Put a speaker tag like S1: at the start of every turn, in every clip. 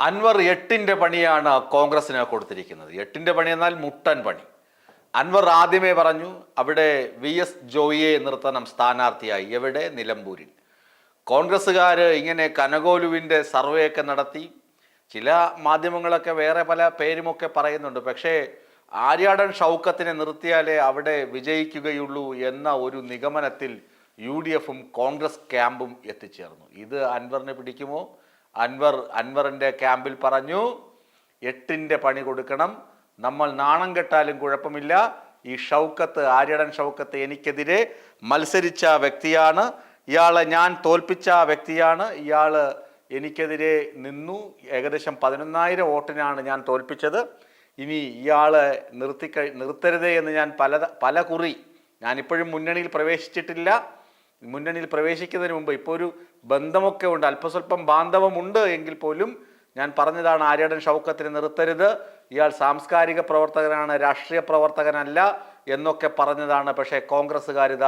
S1: അൻവർ എട്ടിന്റെ പണിയാണ് കോൺഗ്രസിന് കൊടുത്തിരിക്കുന്നത്. എട്ടിന്റെ പണി എന്നാൽ മുട്ടൻ പണി. അൻവർ ആദ്യമേ പറഞ്ഞു അവിടെ വി എസ് ജോയിയെ നിർത്തണം സ്ഥാനാർത്ഥിയായി. എവിടെ? നിലമ്പൂരിൽ. കോൺഗ്രസ്സുകാർ ഇങ്ങനെ കനകോലുവിന്റെ സർവേ ഒക്കെ നടത്തി. ചില മാധ്യമങ്ങളൊക്കെ വേറെ പല പേരുമൊക്കെ പറയുന്നുണ്ട്. പക്ഷേ ആര്യാടൻ ഷൗക്കത്തിനെ നിർത്തിയാലേ അവിടെ വിജയിക്കുകയുള്ളൂ എന്ന ഒരു നിഗമനത്തിൽ യു ഡി എഫും കോൺഗ്രസ് ക്യാമ്പും എത്തിച്ചേർന്നു. ഇത് അൻവറിനെ പിടിക്കുമോ? അൻവർ അൻവറിന്റെ ക്യാമ്പിൽ പറഞ്ഞു എട്ടിന്റെ പണി കൊടുക്കണം. നമ്മൾ നാണം കെട്ടാലും കുഴപ്പമില്ല. ഈ ഷൗക്കത്ത് ആര്യടൻ ഷൗക്കത്ത് എനിക്കെതിരെ മത്സരിച്ച വ്യക്തിയാണ്. ഇയാളെ ഞാൻ തോൽപ്പിച്ച വ്യക്തിയാണ്. ഇയാൾ എനിക്കെതിരെ നിന്നു. ഏകദേശം പതിനൊന്നായിരം വോട്ടിനാണ് ഞാൻ തോൽപ്പിച്ചത്. ഇനി ഇയാളെ നിർത്തി നിർത്തരുതേ എന്ന് ഞാൻ പല പല കുറി. ഞാനിപ്പോഴും മുന്നണിയിൽ പ്രവേശിച്ചിട്ടില്ല. മുന്നണിയിൽ പ്രവേശിക്കുന്നതിന് മുമ്പ് ഇപ്പോൾ ഒരു ബന്ധമൊക്കെ ഉണ്ട്. അല്പസ്വല്പം ബാന്ധവമുണ്ട് എങ്കിൽ പോലും ഞാൻ പറഞ്ഞതാണ് ആര്യടൻ ഷൗക്കത്തിന് നിർത്തരുത്. ഇയാൾ സാംസ്കാരിക പ്രവർത്തകനാണ് രാഷ്ട്രീയ പ്രവർത്തകനല്ല എന്നൊക്കെ പറഞ്ഞതാണ്. പക്ഷേ കോൺഗ്രസ്സുകാരിത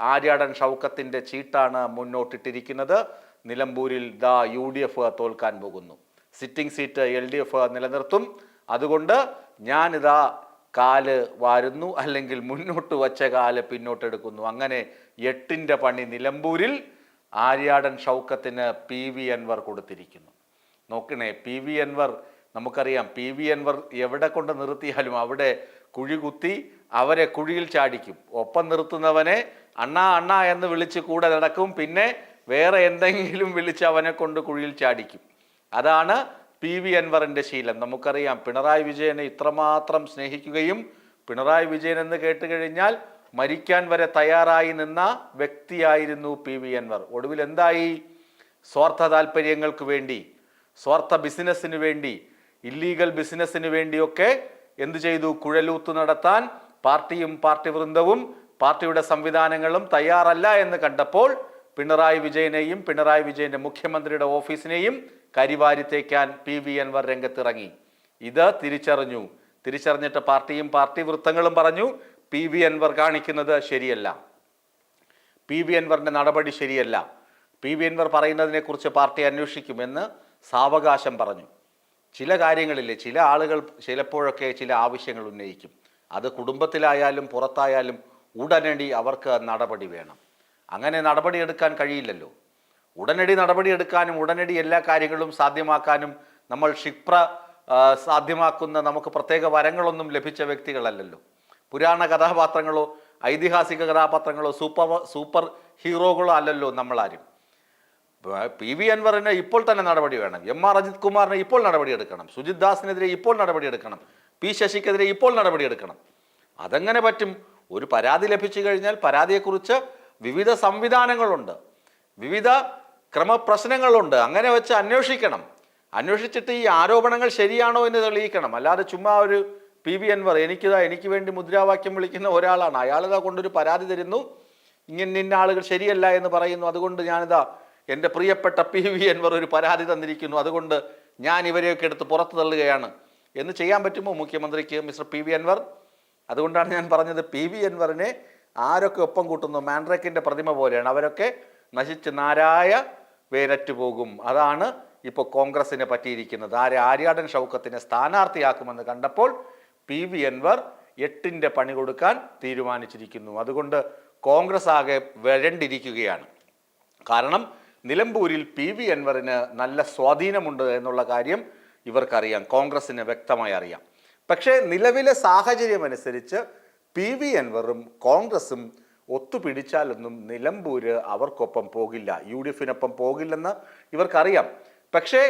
S1: ആര്യാടൻ ഷൗക്കത്തിന്റെ ചീട്ടാണ് മുന്നോട്ടിട്ടിരിക്കുന്നത്. നിലമ്പൂരിൽ ദ യു ഡി എഫ് തോൽക്കാൻ പോകുന്നു. Sitting seat L D F നിലനിർത്തും. അതുകൊണ്ട് ഞാനിതാ കാൽ വാരുന്നു അല്ലെങ്കിൽ മുന്നോട്ട് വച്ച കാൽ പിന്നോട്ടെടുക്കുന്നു. അങ്ങനെ എട്ടിന്റെ പണി നിലമ്പൂരിൽ ആര്യാടൻ ഷൗക്കത്തിന് പി വി അൻവർ കൊടുത്തിരിക്കുന്നു. നോക്കണേ പി വി അൻവർ നമുക്കറിയാം പി വി അൻവർ എവിടെ കൊണ്ട് നിർത്തിയാലും അവിടെ കുഴി കുത്തി അവരെ കുഴിയിൽ ചാടിക്കും. ഒപ്പം നിർത്തുന്നവനെ അണ്ണാ അണ്ണാ എന്ന് വിളിച്ച് കൂടെ നടക്കും. പിന്നെ വേറെ എന്തെങ്കിലും വിളിച്ച് അവനെ കൊണ്ട് കുഴിയിൽ ചാടിക്കും. അതാണ് പി വി അൻവറിന്റെ ശീലം. നമുക്കറിയാം പിണറായി വിജയനെ ഇത്രമാത്രം സ്നേഹിക്കുകയും പിണറായി വിജയൻ എന്ന് കേട്ട് കഴിഞ്ഞാൽ മരിക്കാൻ വരെ തയ്യാറായി നിന്ന വ്യക്തിയായിരുന്നു പി വി അൻവർ. ഒടുവിൽ എന്തായി? സ്വാർത്ഥ താല്പര്യങ്ങൾക്ക് വേണ്ടി സ്വാർത്ഥ ബിസിനസ്സിന് വേണ്ടി ഇല്ലീഗൽ ബിസിനസ്സിന് വേണ്ടിയൊക്കെ എന്തു ചെയ്തു? കുഴലൂത്ത് നടത്താൻ പാർട്ടിയും പാർട്ടി വൃന്ദവും പാർട്ടിയുടെ സംവിധാനങ്ങളും തയ്യാറല്ല എന്ന് കണ്ടപ്പോൾ പിണറായി വിജയനെയും പിണറായി വിജയന്റെ മുഖ്യമന്ത്രിയുടെ ഓഫീസിനെയും കരിവാരിത്തേക്കാൻ പി വി അൻവർ രംഗത്തിറങ്ങി. ഇത് തിരിച്ചറിഞ്ഞു. തിരിച്ചറിഞ്ഞിട്ട് പാർട്ടിയും പാർട്ടി വൃത്തങ്ങളും പറഞ്ഞു. പി വി അൻവർ കാണിക്കുന്നത് ശരിയല്ല. പി വി അൻവറിന്റെ നടപടി ശരിയല്ല. പി വി അൻവർ പറയുന്നതിനെക്കുറിച്ച് പാർട്ടി അന്വേഷിക്കുമെന്ന് സാവകാശം പറഞ്ഞു. ചില കാര്യങ്ങളില്ലേ ചില ആളുകൾ ചിലപ്പോഴൊക്കെ ചില ആവശ്യങ്ങൾ ഉന്നയിക്കും. അത് കുടുംബത്തിലായാലും പുറത്തായാലും ഉടനടി അവർക്ക് നടപടി വേണം. അങ്ങനെ നടപടിയെടുക്കാൻ കഴിയില്ലല്ലോ. ഉടനടി നടപടിയെടുക്കാനും ഉടനടി എല്ലാ കാര്യങ്ങളും സാധ്യമാക്കാനും നമ്മൾ ക്ഷിപ്ര സാധ്യമാക്കുന്ന നമുക്ക് പ്രത്യേക വരങ്ങളൊന്നും ലഭിച്ച വ്യക്തികളല്ലല്ലോ. പുരാണ കഥാപാത്രങ്ങളോ ഐതിഹാസിക കഥാപാത്രങ്ങളോ സൂപ്പർ സൂപ്പർ ഹീറോകളോ അല്ലല്ലോ നമ്മളാരും. പി വി അൻവറിന് ഇപ്പോൾ തന്നെ നടപടി വേണം. എം ആർ അജിത് കുമാറിന് ഇപ്പോൾ നടപടിയെടുക്കണം. സുജിത് ദാസിനെതിരെ ഇപ്പോൾ നടപടിയെടുക്കണം. പി ശശിക്കെതിരെ ഇപ്പോൾ നടപടിയെടുക്കണം. അതെങ്ങനെ പറ്റും? ഒരു പരാതി ലഭിച്ചു കഴിഞ്ഞാൽ പരാതിയെക്കുറിച്ച് വിവിധ സംവിധാനങ്ങളുണ്ട്. വിവിധ ക്രമപ്രശ്നങ്ങളുണ്ട്. അങ്ങനെ വെച്ച് അന്വേഷിക്കണം. അന്വേഷിച്ചിട്ട് ഈ ആരോപണങ്ങൾ ശരിയാണോ എന്ന് തെളിയിക്കണം. അല്ലാതെ ചുമ്മാ ഒരു പി വി അൻവർ എനിക്കിതാ എനിക്ക് വേണ്ടി മുദ്രാവാക്യം വിളിക്കുന്ന ഒരാളാണ്. അയാളിതാ കൊണ്ടൊരു പരാതി തരുന്നു. ഇങ്ങനെ നിന്ന ആളുകൾ ശരിയല്ല എന്ന് പറയുന്നു. അതുകൊണ്ട് ഞാനിതാ എന്റെ പ്രിയപ്പെട്ട പി വി അൻവർ ഒരു പരാതി തന്നിരിക്കുന്നു. അതുകൊണ്ട് ഞാൻ ഇവരെയൊക്കെ എടുത്ത് പുറത്തു തള്ളുകയാണ്. എന്ന് ചെയ്യാൻ പറ്റുമോ മുഖ്യമന്ത്രിക്ക് മിസ്റ്റർ പി വി അൻവർ? അതുകൊണ്ടാണ് ഞാൻ പറഞ്ഞത് പി വി അൻവറിനെ ആരൊക്കെ ഒപ്പം കൂട്ടുന്നു? മാൻഡ്രക്കിന്റെ പ്രതിമ പോലെയാണ്. അവരൊക്കെ നശിച്ച് നാരായ വേരറ്റു പോകും. അതാണ് ഇപ്പോൾ കോൺഗ്രസിനെ പറ്റിയിരിക്കുന്നത്. ആരെ? ആര്യാടൻ ഷൗക്കത്തിനെ സ്ഥാനാർത്ഥിയാക്കുമെന്ന് കണ്ടപ്പോൾ പി വി എൻവർ എട്ടിന്റെ പണി കൊടുക്കാൻ തീരുമാനിച്ചിരിക്കുന്നു. അതുകൊണ്ട് കോൺഗ്രസ് ആകെ വരണ്ടിരിക്കുകയാണ്. കാരണം നിലമ്പൂരിൽ പി വി എൻവറിന് നല്ല സ്വാധീനമുണ്ട് എന്നുള്ള കാര്യം ഇവർക്കറിയാം. കോൺഗ്രസിന് വ്യക്തമായി അറിയാം. പക്ഷേ നിലവിലെ സാഹചര്യം അനുസരിച്ച് പി വി അൻവറും കോൺഗ്രസും ഒത്തുപിടിച്ചാലൊന്നും നിലമ്പൂര് അവർക്കൊപ്പം പോകില്ല. യു ഡി എഫിനൊപ്പം പോകില്ലെന്ന് ഇവർക്കറിയാം. പക്ഷേ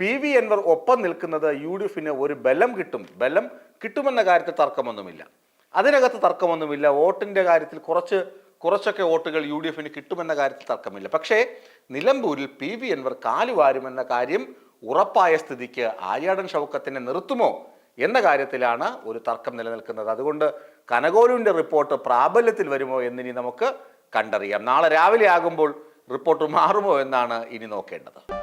S1: പി വി അൻവർ ഒപ്പം നിൽക്കുന്നത് യു ഡി എഫിന് ഒരു ബലം കിട്ടും. ബലം കിട്ടുമെന്ന കാര്യത്തിൽ തർക്കമൊന്നുമില്ല. അതിനകത്ത് തർക്കമൊന്നുമില്ല. വോട്ടിന്റെ കാര്യത്തിൽ കുറച്ച് കുറച്ചൊക്കെ വോട്ടുകൾ യു ഡി എഫിന് കിട്ടുമെന്ന കാര്യത്തിൽ തർക്കമില്ല. പക്ഷേ നിലമ്പൂരിൽ പി വി അൻവർ കാലുവാരുമെന്ന കാര്യം ഉറപ്പായ സ്ഥിതിക്ക് ആര്യാടൻ ഷൗക്കത്തിനെ നിർത്തുമോ? എന്ന കാര്യത്തിലാണ് ഒരു തർക്കം നിലനിൽക്കുന്നത്. അതുകൊണ്ട് കനകോലുവിന്റെ റിപ്പോർട്ട് പ്രാബല്യത്തിൽ വരുമോ എന്നിനി നമുക്ക് കണ്ടറിയാം. നാളെ രാവിലെ ആകുമ്പോൾ റിപ്പോർട്ട് മാറുമോ എന്നാണ് ഇനി നോക്കേണ്ടത്.